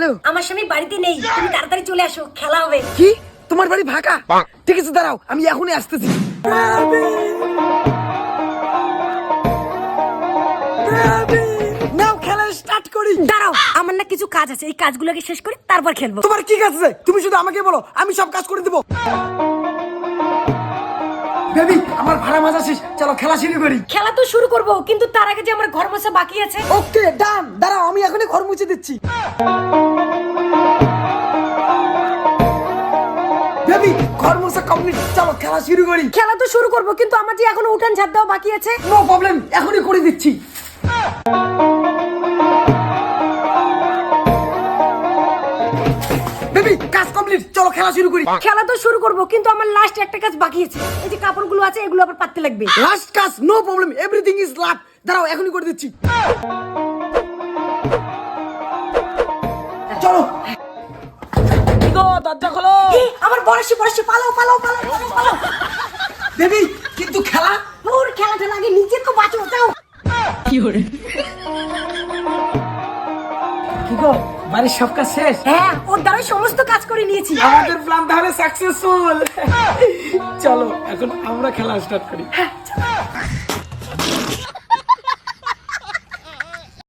Hello আমার স্বামী বাড়িতে নেই তুমি তাড়াতাড়ি চলে আসো খেলা হবে। কি? তোমার বাড়ি ফাঁকা? ঠিক আছে দাঁড়াও আমি এখনই আসতেছি। নাও খেলা স্টার্ট করি। দাঁড়াও আমার না কিছু কাজ আছে এই কাজগুলোকে শেষ করি তারপর খেলব। তোমার কি কাজ আছে? তুমি শুধু আমাকে বলো আমি সব কাজ করে দেবো। বেবি আমার ভাড়া মাছ আসিস চলো খেলা শুরু করি। খেলা তো শুরু করব কিন্তু তার আগে যে আমার ঘর মোছা বাকি আছে। ওকে ডান দাঁড়াও আমি এখনই ঘর মুছে দিচ্ছি। বেবি ঘর মুছে কমপ্লিট চলো খেলা শুরু করি। খেলা তো শুরু করব কিন্তু আমার যে এখনও উঠান ঝাড় দেওয়া বাকি আছে। নো প্রবলেম এখনই করে দিচ্ছি। বেবি কাজ কমপ্লিট চলো খেলা শুরু করি। খেলা তো শুরু করব কিন্তু আমার লাস্ট একটা কাজ বাকি আছে। এই যে কাপড়গুলো আছে এগুলো আবার পাততে লাগবে। লাস্ট কাজ no problem everything is love দাঁড়াও এখনই করে দিচ্ছি। চলো গো দরজা খোলো। এই, আমার বড়শি বড়শি পালাও পালাও পালাও পালাও বেবি কিন্তু খেলা? ওর খেলাটা লাগে নিজে তো বাঁচো যাও। কি গো বাড়ির সব কাজ শেষ? হ্যাঁ ওর দ্বারা সমস্ত কাজ করে নিয়েছি। আমাদের প্ল্যান তাহলে সাকসেসফুল চলো এখন আমরা খেলা স্টার্ট করি। হ্যাঁ, চলো।